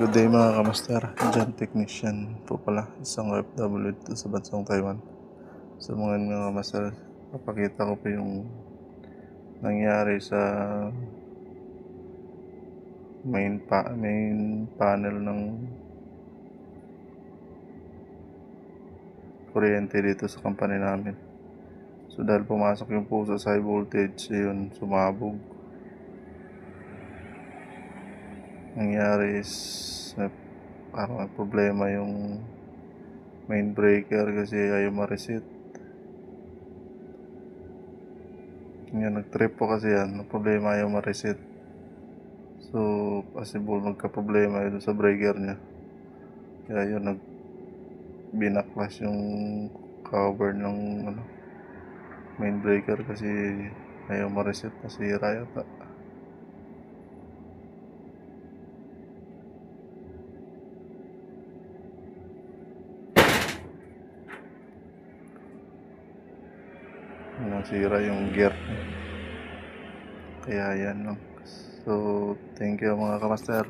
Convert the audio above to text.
Good day mga kamaster. Dyan technician po pala. Isang OFW dito sa bansang Taiwan. So mga mga kamaster, papakita ko po yung nangyari sa main pa main panel ng kuryente dito sa company namin. So dahil pumasok yung puso sa high voltage, yun, sumabog. Nangyari is na parang problema yung main breaker kasi ayaw ma-reset. Yan, nag-trip po kasi yan. Ang problema ayaw ma-reset. So, possible magka-problema yun sa breaker niya. Kaya yun, nag binaklas yung cover ng ano, main breaker kasi ayaw ma-reset. Nasira yata. Nasira yung gear. Kaya yan no? So thank you mga kamaster